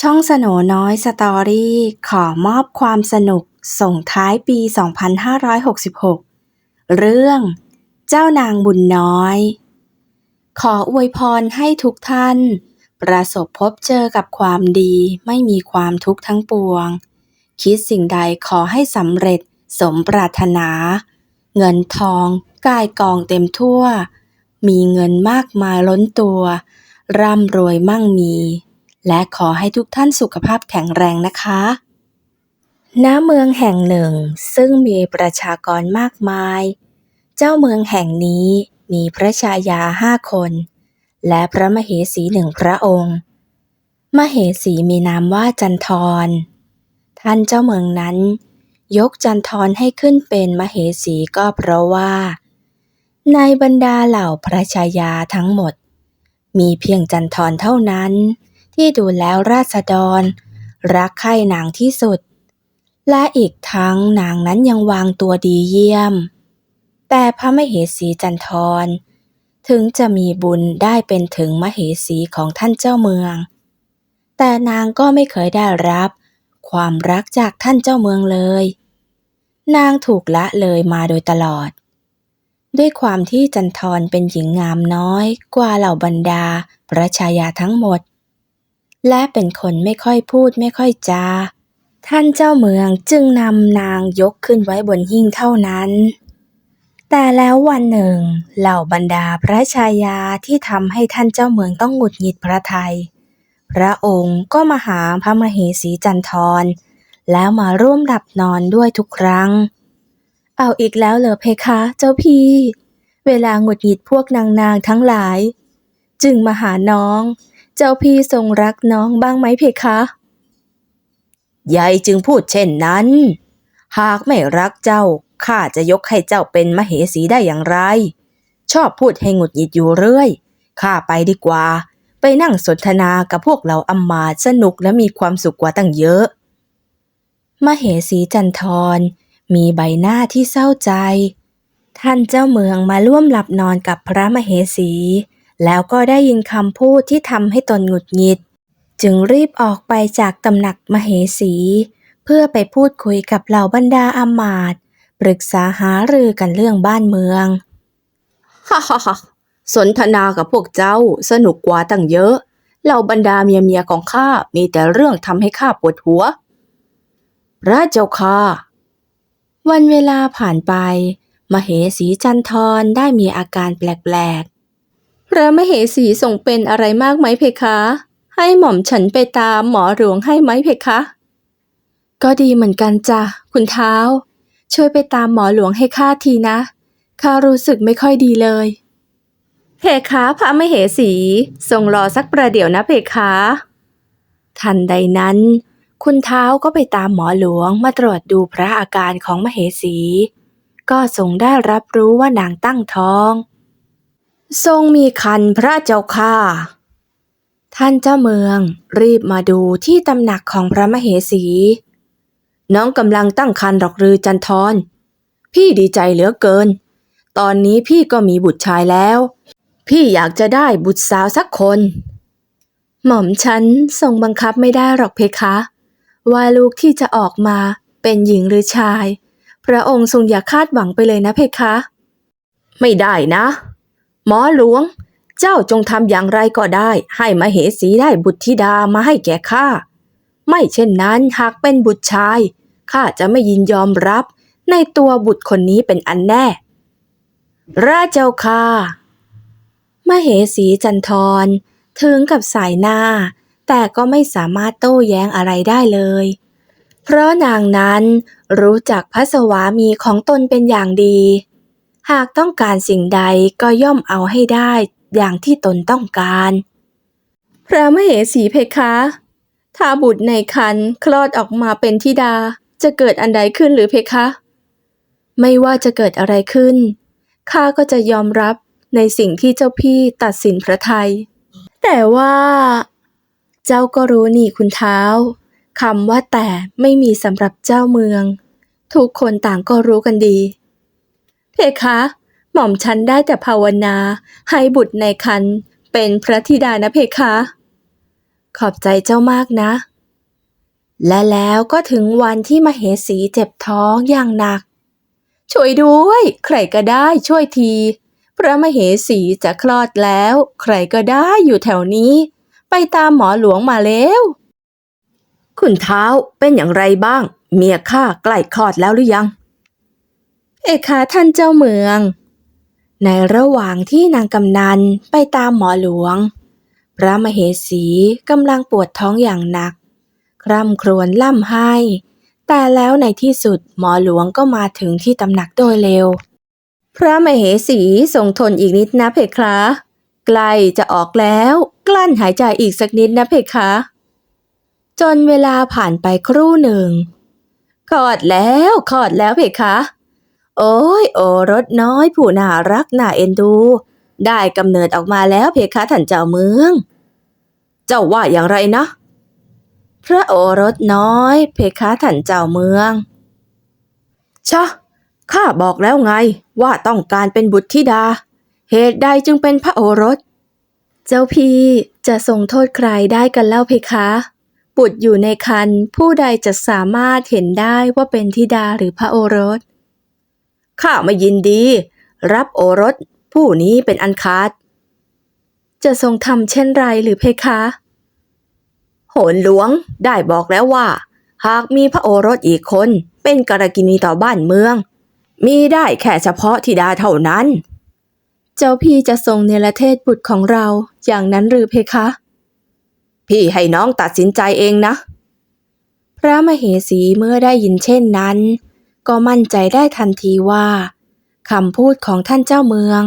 ช่องสโนน้อยสตอรี่ขอมอบความสนุกส่งท้ายปี 2566 เรื่อง เจ้านางบุญน้อย ขออวยพรให้ทุกท่าน ประสบพบเจอกับความดีไม่มีความทุกข์ทั้งปวง คิดสิ่งใดขอให้สำเร็จสมปรารถนา เงินทองกายกองเต็มทั่ว มีเงินมากมายล้นตัว ร่ำรวยมั่งมี และขอให้ทุกท่านสุขภาพแข็งแรงนะคะณเมืองแห่งหนึ่งซึ่งมีประชากรมากมาย เจ้าเมืองแห่งนี้มีพระชายาห้าคน และพระมเหสีหนึ่งพระองค์ มเหสีมีนามว่าจันทร ท่านเจ้าเมืองนั้น ยกจันทรให้ขึ้นเป็นมเหสีก็เพราะว่า ในบรรดาเหล่าพระชายาทั้งหมด มีเพียงจันทรเท่านั้น ที่ดูแล้วราษฎร รักใคร่นางที่สุด และอีกทั้งนางนั้นยังวางตัวดีเยี่ยม แต่พระมเหสีจันทร ถึงจะมีบุญได้เป็นถึงมเหสีของท่านเจ้าเมือง แต่นางก็ไม่เคยได้รับ ความรักจากท่านเจ้าเมืองเลย นางถูกละเลยมาโดยตลอดด้วยความที่จันทรเป็นหญิงงามน้อยกว่าเหล่าบรรดาพระชายาทั้งหมด และเป็นคนไม่ค่อยพูดไม่ค่อยจา ท่านเจ้าเมืองจึงนำนางยกขึ้นไว้บนหิ้งเท่านั้น แต่แล้ววันหนึ่ง เหล่าบรรดาพระชายาที่ทำให้ท่านเจ้าเมืองต้องหงุดหงิดพระทัยพระองค์ก็มาหาพระมเหสีจันทร แล้วมาร่วมหลับนอนด้วยทุกครั้ง เอาอีกแล้วเหรอเพคะ เจ้าพี่ เวลาหงุดหงิดพวกนางนางทั้งหลาย จึงมาหาน้อง เจ้าพี่ทรงรักน้องบ้างไหมเพคะยายจึงพูดเช่นนั้น หากไม่รักเจ้าข้าจะยกให้เจ้าเป็นมเหสีได้อย่างไร ชอบพูดให้หงุดหงิดอยู่เรื่อยข้าไปดีกว่า ไปนั่งสนทนากับพวกเราอำมาสนุกและมีความสุขกว่าตั้งเยอะ มเหสีจันทรมีใบหน้าที่เศร้าใจ ท่านเจ้าเมืองมาร่วมหลับนอนกับพระมเหสี แล้วก็ได้ยินคำพูดที่ทำให้ตนหงุดหงิด จึงรีบออกไปจากตำหนักมเหสี เพื่อไปพูดคุยกับเหล่าบรรดาอำมาตย์ปรึกษาหารือกันเรื่องบ้านเมือง ฮ่าฮ่าฮ่าสนทนากับพวกเจ้าสนุกกว่าตั้งเยอะ เหล่าบรรดาเมียเมียของข้ามีแต่เรื่องทำให้ข้าปวดหัว พระเจ้าค่ะ วันเวลาผ่านไป มเหสีจันทรได้มีอาการแปลกๆ ระมเหสีทรงเป็นอะไรมากไหมเพคะ ให้หม่อมฉันไปตามหมอหลวงให้ไหมเพคะ ก็ดีเหมือนกันจ้ะคุณเท้า ช่วยไปตามหมอหลวงให้ข้าทีนะข้ารู้สึกไม่ค่อยดีเลยเพคะพระมเหสีทรงรอสักประเดี๋ยวนะเพคะ ทันใดนั้น คุณเท้าก็ไปตามหมอหลวงมาตรวจดูพระอาการของมเหสี ก็ทรงได้รับรู้ว่านางตั้งท้อง ทรงมีคันพระเจ้าค่ะท่านเจ้าเมืองรีบมาดูที่ตำหนักของพระมเหสี น้องกำลังตั้งคันหรอกหรือจันทรพี่ดีใจเหลือเกิน ตอนนี้พี่ก็มีบุตรชายแล้ว พี่อยากจะได้บุตรสาวสักคน หม่อมฉันทรงบังคับไม่ได้หรอกเพคะ ว่าลูกที่จะออกมาเป็นหญิงหรือชาย พระองค์ทรงอย่าคาดหวังไปเลยนะเพคะ ไม่ได้นะ หมอหลวง เจ้าจงทำอย่างไรก็ได้ ให้มเหสีได้บุตรธิดามาให้แก่ข้า ไม่เช่นนั้นหากเป็นบุตรชายข้าจะไม่ยินยอมรับในตัวบุตรคนนี้เป็นอันแน่ระเจ้าค่ะมเหสีจันทรถึงกับสายหน้า แต่ก็ไม่สามารถโต้แย้งอะไรได้เลย เพราะนางนั้นรู้จักพระสวามีของตนเป็นอย่างดี หากต้องการสิ่งใดก็ย่อมเอาให้ได้อย่างที่ตนต้องการ พระมเหสีเพคะถ้าบุตรในคันคลอดออกมาเป็นธิดาจะเกิดอันใดขึ้นหรือเพคะ ไม่ว่าจะเกิดอะไรขึ้นข้าก็จะยอมรับในสิ่งที่เจ้าพี่ตัดสินพระทัยแต่ว่า เจ้าก็รู้นี่คุณเท้าคำว่าแต่ไม่มีสำหรับเจ้าเมือง ทุกคนต่างก็รู้กันดี เพคะ หม่อมฉันได้แต่ภาวนา ให้บุตรในคันเป็นพระธิดานะเพคะ ขอบใจเจ้ามากนะ และแล้วก็ถึงวันที่มเหสีเจ็บท้องอย่างหนัก ช่วยด้วย ใครก็ได้ช่วยที พระมเหสีจะคลอดแล้ว ใครก็ได้อยู่แถวนี้ ไปตามหมอหลวงมาแล้วคุณเท้าเป็นอย่างไรบ้าง เมียข้าใกล้คลอดแล้วหรือยัง เอกคะท่านเจ้าเมือง ในระหว่างที่นางกำนันไปตามหมอหลวง พระมเหสีกำลังปวดท้องอย่างหนัก คร่ำครวญล่ำไห้ แต่แล้วในที่สุดหมอหลวงก็มาถึงที่ตำหนักโดยเร็ว พระมเหสีทรงทนอีกนิดนะเพคะใกล้จะออกแล้ว กลั้นหายใจอีกสักนิดนะเพคะ จนเวลาผ่านไปครู่หนึ่งคลอดแล้วคลอดแล้วเพคะ โอ้ยโอรสน้อยผู้น่ารักน่าเอ็นดู ได้กำเนิดออกมาแล้วเพคะท่านเจ้าเมือง เจ้าว่าอย่างไรนะ พระโอรสน้อย เพคะท่านเจ้าเมืองชะข้าบอกแล้วไงว่าต้องการเป็นบุตรธิดา เหตุใดจึงเป็นพระโอรส เจ้าพี่จะทรงโทษใครได้กันเล่าเพคะบุตรอยู่ในคันผู้ใดจะสามารถเห็นได้ว่าเป็นธิดาหรือพระโอรส ข้าไม่ยินดี รับโอรส ผู้นี้เป็นอันขาด จะทรงทำเช่นไรหรือเพคะ โหนหลวงได้บอกแล้วว่า หากมีพระโอรสอีกคนเป็นกรกินีต่อบ้านเมือง มีได้แค่เฉพาะธิดาเท่านั้น เจ้าพี่จะทรงเนรเทศบุตรของเราอย่างนั้นหรือเพคะ พี่ให้น้องตัดสินใจเองนะ พระมเหสีเมื่อได้ยินเช่นนั้น ก็มั่นใจได้ทันทีว่าคำพูดของท่านเจ้าเมือง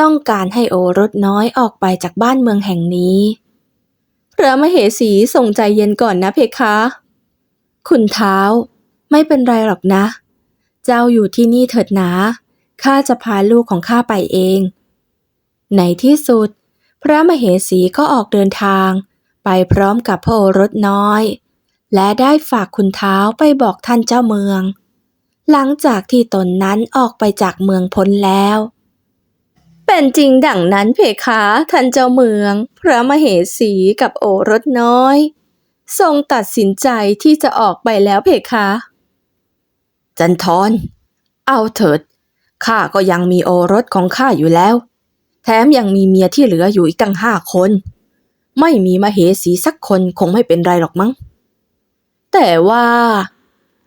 ต้องการให้โอรสน้อยออกไปจากบ้านเมืองแห่งนี้ พระมเหสีทรงใจเย็นก่อนนะเพคะ คุณเท้า ไม่เป็นไรหรอกนะ เจ้าอยู่ที่นี่เถิดนะข้าจะพาลูกของข้าไปเอง ในที่สุด พระมเหสีก็ออกเดินทาง ไปพร้อมกับพระโอรสน้อย และได้ฝากคุณเท้าไปบอกท่านเจ้าเมือง หลังจากที่ตนนั้นออกไปจากเมืองพ้นแล้ว เป็นจริงดังนั้นเพคะท่านเจ้าเมือง พระมเหสีกับโอรสน้อย ทรงตัดสินใจที่จะออกไปแล้วเพคะ จันทรเอาเถิดข้าก็ยังมีโอรสของข้าอยู่แล้ว แถมยังมีเมียที่เหลืออยู่อีกตั้งห้าคน ไม่มีมเหสีสักคนคงไม่เป็นไรหรอกมั้ง แต่ว่า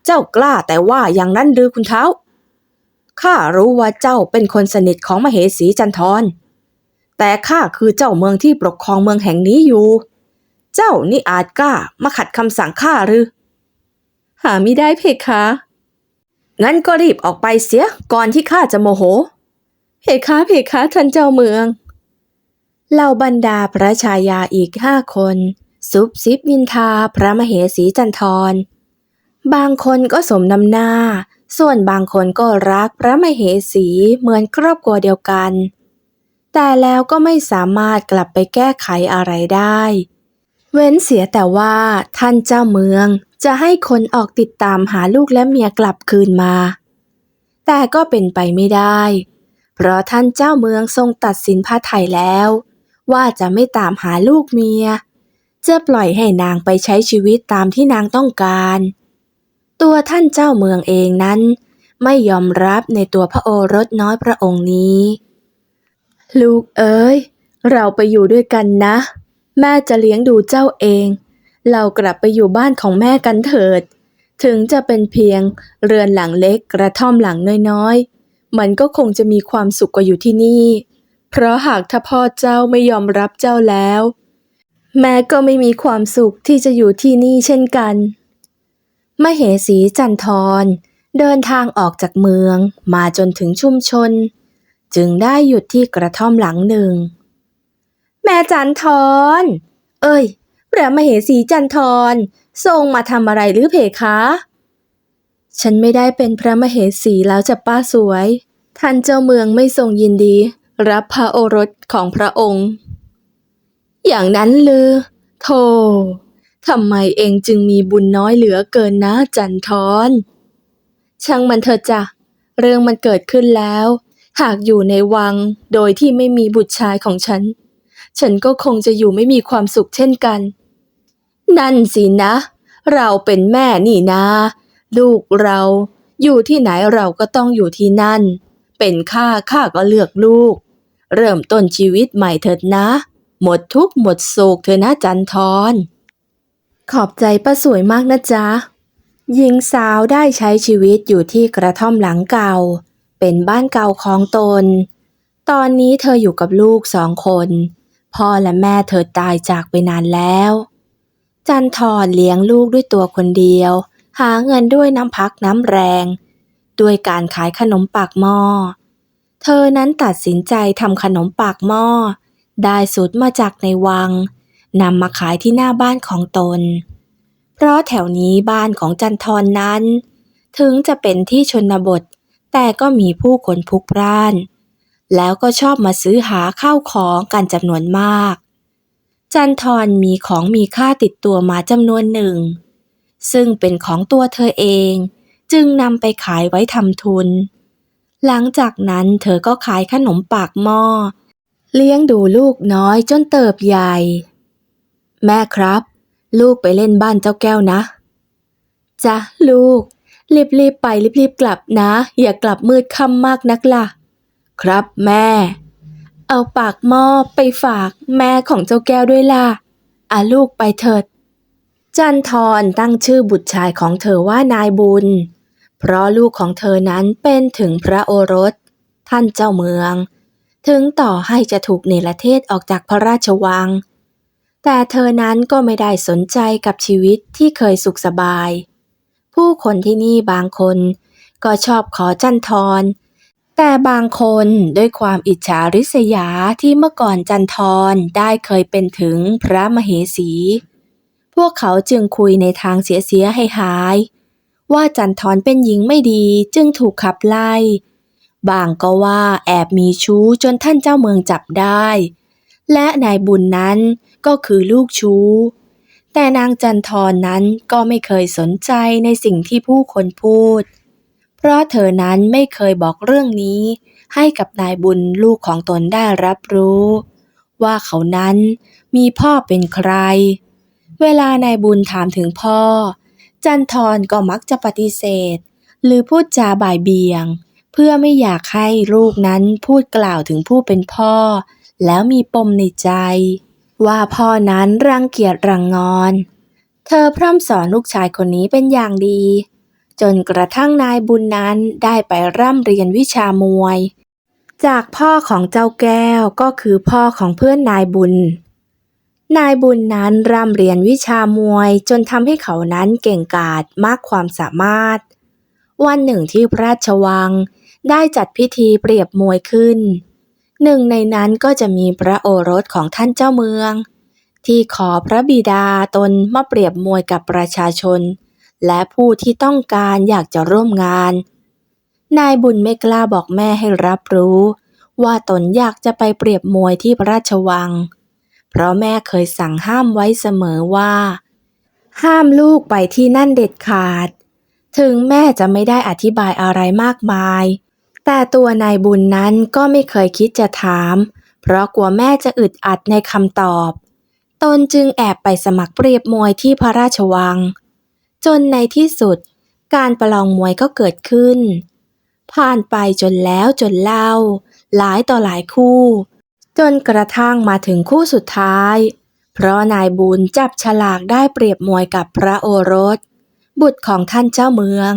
เจ้ากล้าแต่ว่าอย่างนั้นหรือคุณเท้า ข้ารู้ว่าเจ้าเป็นคนสนิทของมเหสีจันทร แต่ข้าคือเจ้าเมืองที่ปกครองเมืองแห่งนี้อยู่ เจ้านี่อาจกล้ามาขัดคำสั่งข้าหรือ หาไม่ได้เพคะงั้นก็รีบออกไปเสียก่อนที่ข้าจะโมโห เพคะเพคะท่านเจ้าเมือง เหล่าบรรดาพระชายาอีกห้าคน ซุบซิบนินทาพระมเหสีจันทร์ บางคนก็สมน้ำหน้า ส่วนบางคนก็รักพระมเหสีเหมือนครอบครัวเดียวกัน แต่แล้วก็ไม่สามารถกลับไปแก้ไขอะไรได้ เว้นเสียแต่ว่าท่านเจ้าเมืองจะให้คนออกติดตามหาลูกและเมียกลับคืนมา แต่ก็เป็นไปไม่ได้ เพราะท่านเจ้าเมืองทรงตัดสินพระไทยแล้ว ว่าจะไม่ตามหาลูกเมีย จะปล่อยให้นางไปใช้ชีวิตตามที่นางต้องการ ตัวท่านเจ้าเมืองเองนั้น ไม่ยอมรับในตัวพระโอรสน้อยพระองค์นี้ ลูกเอ๋ยเราไปอยู่ด้วยกันนะ แม่จะเลี้ยงดูเจ้าเอง เรากลับไปอยู่บ้านของแม่กันเถิด ถึงจะเป็นเพียงเรือนหลังเล็กกระท่อมหลังน้อยๆ มันก็คงจะมีความสุขกว่าอยู่ที่นี่ เพราะหากถ้าพ่อเจ้าไม่ยอมรับเจ้าแล้ว แม่ก็ไม่มีความสุขที่จะอยู่ที่นี่เช่นกัน มเหสีจันทรเดินทางออกจากเมืองมาจนถึงชุมชน จึงได้หยุดที่กระท่อมหลังหนึ่ง แม่จันทรเอ้ยพระมเหสีจันทรทรงมาทำอะไรหรือเพคะ ฉันไม่ได้เป็นพระมเหสีแล้วจะป้าสวย ท่านเจ้าเมืองไม่ทรงยินดี รับพระโอรสของพระองค์ อย่างนั้นเลยโธ่ ทำไมเองจึงมีบุญน้อยเหลือเกินนะจันทรช่างมันเถอะจ้ะ เรื่องมันเกิดขึ้นแล้ว หากอยู่ในวังโดยที่ไม่มีบุตรชายของฉัน ฉันก็คงจะอยู่ไม่มีความสุขเช่นกัน นั่นสินะ เราเป็นแม่นี่นาลูกเราอยู่ที่ไหนเราก็ต้องอยู่ที่นั่น เป็นข้าข้าก็เลือกลูก เริ่มต้นชีวิตใหม่เถิดนะ หมดทุกข์หมดโศกเถอะนะจันทร์ ขอบใจป้าสวยมากนะจ๊ะ หญิงสาวได้ใช้ชีวิตอยู่ที่กระท่อมหลังเก่า เป็นบ้านเก่าของตน ตอนนี้เธออยู่กับลูกสองคน พ่อและแม่เธอตายจากไปนานแล้ว จันทรเลี้ยงลูกด้วยตัวคนเดียว หาเงินด้วยน้ำพักน้ำแรง ด้วยการขายขนมปากหม้อ เธอนั้นตัดสินใจทำขนมปากหม้อ ได้สูตรมาจากในวัง นำมาขายที่หน้าบ้านของตน เพราะแถวนี้บ้านของจันทรนนั้น ถึงจะเป็นที่ชนบท แต่ก็มีผู้คนพลุกพล่าน แล้วก็ชอบมาซื้อหาข้าวของกันจำนวนมาก จันทรมีของมีค่าติดตัวมาจำนวนหนึ่ง ซึ่งเป็นของตัวเธอเองจึงนำไปขายไว้ทำทุน หลังจากนั้นเธอก็ขายขนมปากหม้อเลี้ยงดูลูกน้อยจนเติบใหญ่ แม่ครับ ลูกไปเล่นบ้านเจ้าแก้วนะจ้ะลูก รีบๆไปรีบๆกลับนะ อย่ากลับมืดค่ำมากนักล่ะ ครับแม่ เอาปากหม้อไปฝากแม่ของเจ้าแก้วด้วยล่ะอาลูกไปเถิด จันทรตั้งชื่อบุตรชายของเธอว่านายบุญ เพราะลูกของเธอนั้นเป็นถึงพระโอรส ท่านเจ้าเมือง ถึงต่อให้จะถูกเนรเทศออกจากพระราชวัง แต่เธอนั้นก็ไม่ได้สนใจกับชีวิตที่เคยสุขสบาย ผู้คนที่นี่บางคนก็ชอบขอจันทร แต่บางคนด้วยความอิจฉาริษยาที่เมื่อก่อนจันทรได้เคยเป็นถึงพระมเหสี พวกเขาจึงคุยในทางเสียๆให้หาย ว่าจันทรเป็นหญิงไม่ดีจึงถูกขับไล่ บางก็ว่าแอบมีชู้จนท่านเจ้าเมืองจับได้ และนายบุญนั้นก็คือลูกชู้ แต่นางจันทรนั้นก็ไม่เคยสนใจในสิ่งที่ผู้คนพูด เพราะเธอนั้นไม่เคยบอกเรื่องนี้ ให้กับนายบุญลูกของตนได้รับรู้ ว่าเขานั้นมีพ่อเป็นใคร เวลานายบุญถามถึงพ่อ จันทรก็มักจะปฏิเสธ หรือพูดจาบ่ายเบียง เพื่อไม่อยากให้ลูกนั้นพูดกล่าวถึงผู้เป็นพ่อ แล้วมีปมในใจ ว่าพ่อนั้นรังเกียจรังงอน เธอพร่ำสอนลูกชายคนนี้เป็นอย่างดี จนกระทั่งนายบุญนั้นได้ไปร่ำเรียนวิชามวย จากพ่อของเจ้าแก้วก็คือพ่อของเพื่อนนายบุญ นายบุญนั้นร่ำเรียนวิชามวยจนทำให้เขานั้นเก่งกาจมากความสามารถ วันหนึ่งที่พระราชวังได้จัดพิธีเปรียบมวยขึ้น หนึ่งในนั้นก็จะมีพระโอรสของท่านเจ้าเมือง ที่ขอพระบิดาตนมาเปรียบมวยกับประชาชน และผู้ที่ต้องการอยากจะร่วมงาน นายบุญไม่กล้าบอกแม่ให้รับรู้ ว่าตนอยากจะไปเปรียบมวยที่พระราชวัง เพราะแม่เคยสั่งห้ามไว้เสมอว่า ห้ามลูกไปที่นั่นเด็ดขาด ถึงแม่จะไม่ได้อธิบายอะไรมากมาย แต่ตัวนายบุญนั้นก็ไม่เคยคิดจะถาม เพราะกลัวแม่จะอึดอัดในคำตอบ ตนจึงแอบไปสมัครเปรียบมวยที่พระราชวัง จนในที่สุด การประลองมวยก็เกิดขึ้น ผ่านไปจนแล้วจนเล่า หลายต่อหลายคู่ จนกระทั่งมาถึงคู่สุดท้าย เพราะนายบุญจับฉลากได้เปรียบมวยกับพระโอรส บุตรของท่านเจ้าเมือง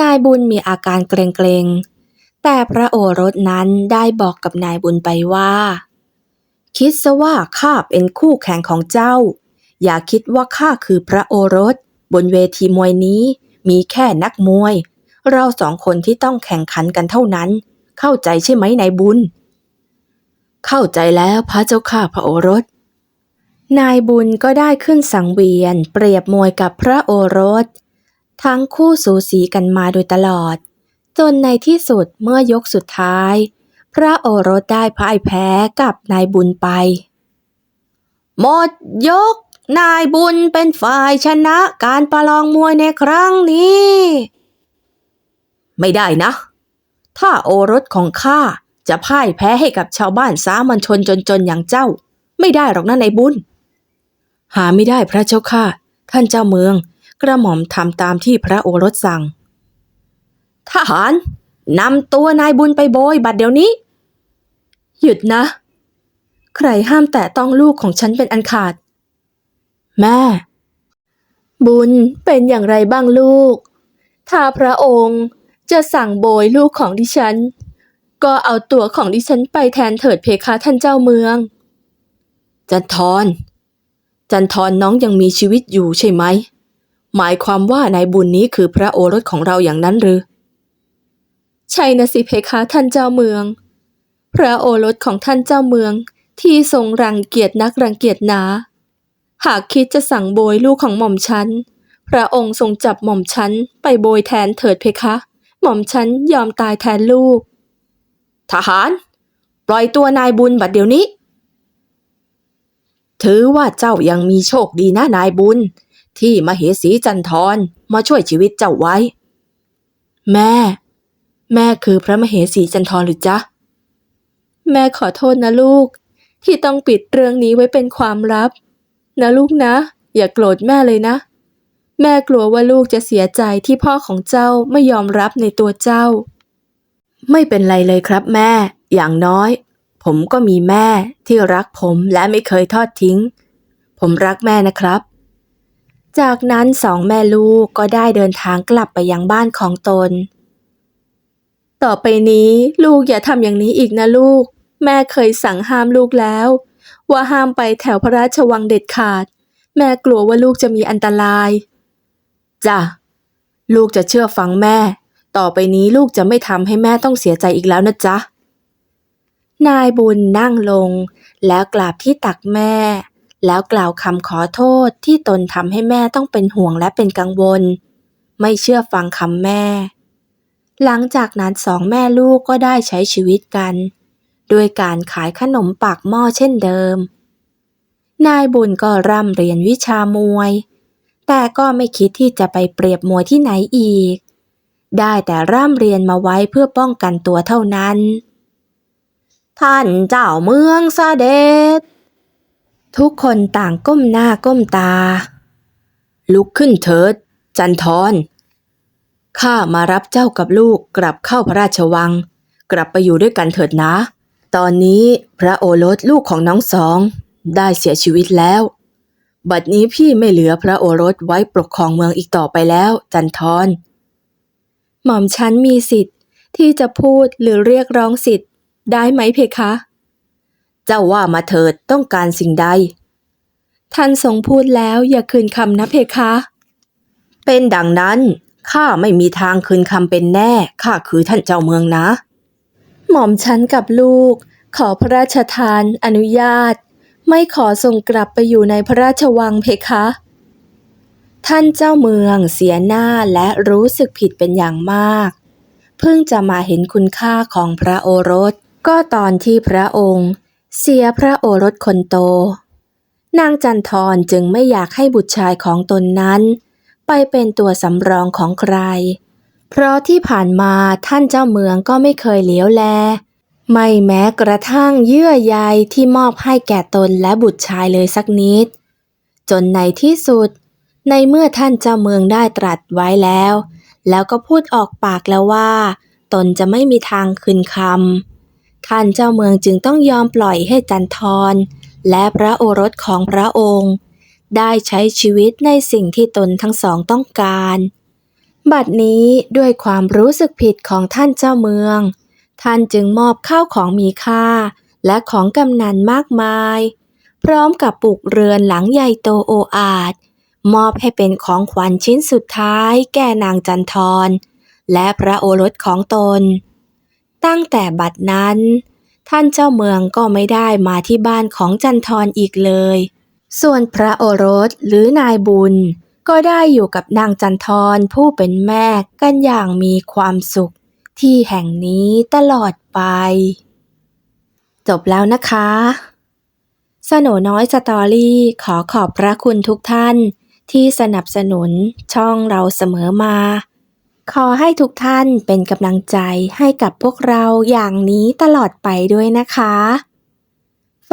นายบุญมีอาการเกรงๆ แต่พระโอรสนั้นได้บอกกับนายบุญไปว่า คิดซะว่าข้าเป็นคู่แข่งของเจ้า อย่าคิดว่าข้าคือพระโอรส บนเวทีมวยนี้มีแค่นักมวย เราสองคนที่ต้องแข่งขันกันเท่านั้น เข้าใจใช่ไหมนายบุญ เข้าใจแล้วพระเจ้าข้าพระโอรส นายบุญก็ได้ขึ้นสังเวียน เปรียบมวยกับพระโอรส ทั้งคู่สูสีกันมาโดยตลอด จนในที่สุดเมื่อยกสุดท้าย พระโอรสได้พ่ายแพ้กับนายบุญไป หมดยก นายบุญเป็นฝ่ายชนะการประลองมวยในครั้งนี้ ไม่ได้นะ ถ้าโอรสของข้าจะพ่ายแพ้ให้กับชาวบ้านสามัญชนจนๆอย่างเจ้า ไม่ได้หรอกนะนายบุญ หาไม่ได้พระเจ้าค่ะ ท่านเจ้าเมือง กระหม่อมทำตามที่พระโอรสสั่ง ทหารนำตัวนายบุญไปโบยบัดเดี๋ยวนี้ หยุดนะ ใครห้ามแตะต้องลูกของฉันเป็นอันขาด แม่ บุญเป็นอย่างไรบ้างลูก ถ้าพระองค์จะสั่งโบยลูกของดิฉัน ก็เอาตัวของดิฉันไปแทนเถิดเพคะท่านเจ้าเมือง จันทร จันทรน้องยังมีชีวิตอยู่ใช่ไหม หมายความว่านายบุญนี้คือพระโอรสของเราอย่างนั้นหรือ ใช่นะสิเพคะท่านเจ้าเมือง พระโอรสของท่านเจ้าเมืองที่ทรงรังเกียจนักรังเกียจหนา หากคิดจะสั่งโบยลูกของหม่อมฉัน พระองค์ทรงจับหม่อมฉันไปโบยแทนเถิดเพคะ หม่อมฉันยอมตายแทนลูก ทหาร ปล่อยตัวนายบุญบัดเดี๋ยวนี้ ถือว่าเจ้ายังมีโชคดีนะนายบุญ ที่มเหสีจันทรมาช่วยชีวิตเจ้าไว้ แม่ แม่คือพระมเหสีจันทร์หรือจ๊ะ แม่ขอโทษนะลูก ที่ต้องปิดเรื่องนี้ไว้เป็นความลับ นะลูกนะ อย่าโกรธแม่เลยนะ แม่กลัวว่าลูกจะเสียใจที่พ่อของเจ้าไม่ยอมรับในตัวเจ้า ไม่เป็นไรเลยครับแม่ อย่างน้อย ผมก็มีแม่ที่รักผมและไม่เคยทอดทิ้ง ผมรักแม่นะครับจากนั้นสองแม่ลูกก็ได้เดินทางกลับไปยังบ้านของตน ต่อไปนี้ลูกอย่าทำอย่างนี้อีกนะลูก แม่เคยสั่งห้ามลูกแล้ว ว่าห้ามไปแถวพระราชวังเด็ดขาด แม่กลัวว่าลูกจะมีอันตรายจ้ะลูกจะเชื่อฟังแม่ ต่อไปนี้ลูกจะไม่ทำให้แม่ต้องเสียใจอีกแล้วนะจ๊ะนายบุญนั่งลง แล้วกราบที่ตักแม่ แล้วกล่าวคำขอโทษที่ตนทำให้แม่ต้องเป็นห่วงและเป็นกังวล ไม่เชื่อฟังคำแม่ หลังจากนั้นสองแม่ลูกก็ได้ใช้ชีวิตกันด้วยการขายขนมปากหม้อเช่นเดิม นายบุญก็ร่ำเรียนวิชามวย แต่ก็ไม่คิดที่จะไปเปรียบมวยที่ไหนอีก ได้แต่ร่ำเรียนมาไว้เพื่อป้องกันตัวเท่านั้น ท่านเจ้าเมืองเสด็จ ทุกคนต่างก้มหน้าก้มตา ลุกขึ้นเถิด จันทร ข้ามารับเจ้ากับลูกกลับเข้าพระราชวัง กลับไปอยู่ด้วยกันเถิดนะ ตอนนี้พระโอรสลูกของน้องสอง ได้เสียชีวิตแล้ว บัดนี้พี่ไม่เหลือพระโอรสไว้ปกครองเมืองอีกต่อไปแล้ว จันทรหม่อมฉันมีสิทธิ์ที่จะพูดหรือเรียกร้องสิทธิ์ได้ไหมเพคะ เจ้าว่ามาเถิดต้องการสิ่งใด ท่านทรงพูดแล้วอย่าคืนคำนะเพคะ เป็นดังนั้น ข้าไม่มีทางคืนคำเป็นแน่ ข้าคือท่านเจ้าเมืองนะ หม่อมฉันกับลูก ขอพระราชทานอนุญาต ไม่ขอส่งกลับไปอยู่ในพระราชวังเพคะ ท่านเจ้าเมืองเสียหน้าและรู้สึกผิดเป็นอย่างมาก เพิ่งจะมาเห็นคุณค่าของพระโอรส ก็ตอนที่พระองค์ เสียพระโอรสคนโต นางจันทรจึงไม่อยากให้บุตรชายของตนนั้น ไปเป็นตัวสำรองของใคร เพราะที่ผ่านมาท่านเจ้าเมืองก็ไม่เคยเหลียวแล ไม่แม้กระทั่งเยื่อใยที่มอบให้แก่ตนและบุตรชายเลยสักนิด จนในที่สุด ในเมื่อท่านเจ้าเมืองได้ตรัสไว้แล้ว แล้วก็พูดออกปากแล้วว่า ตนจะไม่มีทางคืนคำท่านเจ้าเมืองจึงต้องยอมปล่อยให้จันทรและพระโอรสของพระองค์ ได้ใช้ชีวิตในสิ่งที่ตนทั้งสองต้องการ บัดนี้ด้วยความรู้สึกผิดของท่านเจ้าเมือง ท่านจึงมอบข้าวของมีค่า และของกำนันมากมาย พร้อมกับปลูกเรือนหลังใหญ่โตโออาดมอบให้เป็นของขวัญชิ้นสุดท้ายแก่นางจันทร และพระโอรสของตน ตั้งแต่บัดนั้น ท่านเจ้าเมืองก็ไม่ได้มาที่บ้านของจันทรอีกเลย ส่วนพระโอรสหรือนายบุญ ก็ได้อยู่กับนางจันทรผู้เป็นแม่กันอย่างมีความสุข ที่แห่งนี้ตลอดไป จบแล้วนะคะ สโนน้อยสตอรี่ขอขอบพระคุณทุกท่านที่สนับสนุนช่องเราเสมอมา ขอให้ทุกท่านเป็นกำลังใจให้กับพวกเราอย่างนี้ตลอดไปด้วยนะคะ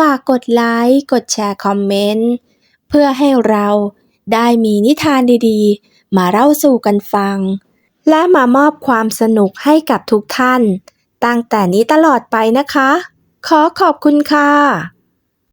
ากกดไลค์ กดแชร์คอมเมนต์ เพื่อให้เราได้มีนิทานดีๆ มาเล่าสู่กันฟัง และมามอบความสนุกให้กับทุกท่าน ตั้งแต่นี้ตลอดไปนะคะ ขอขอบคุณค่ะ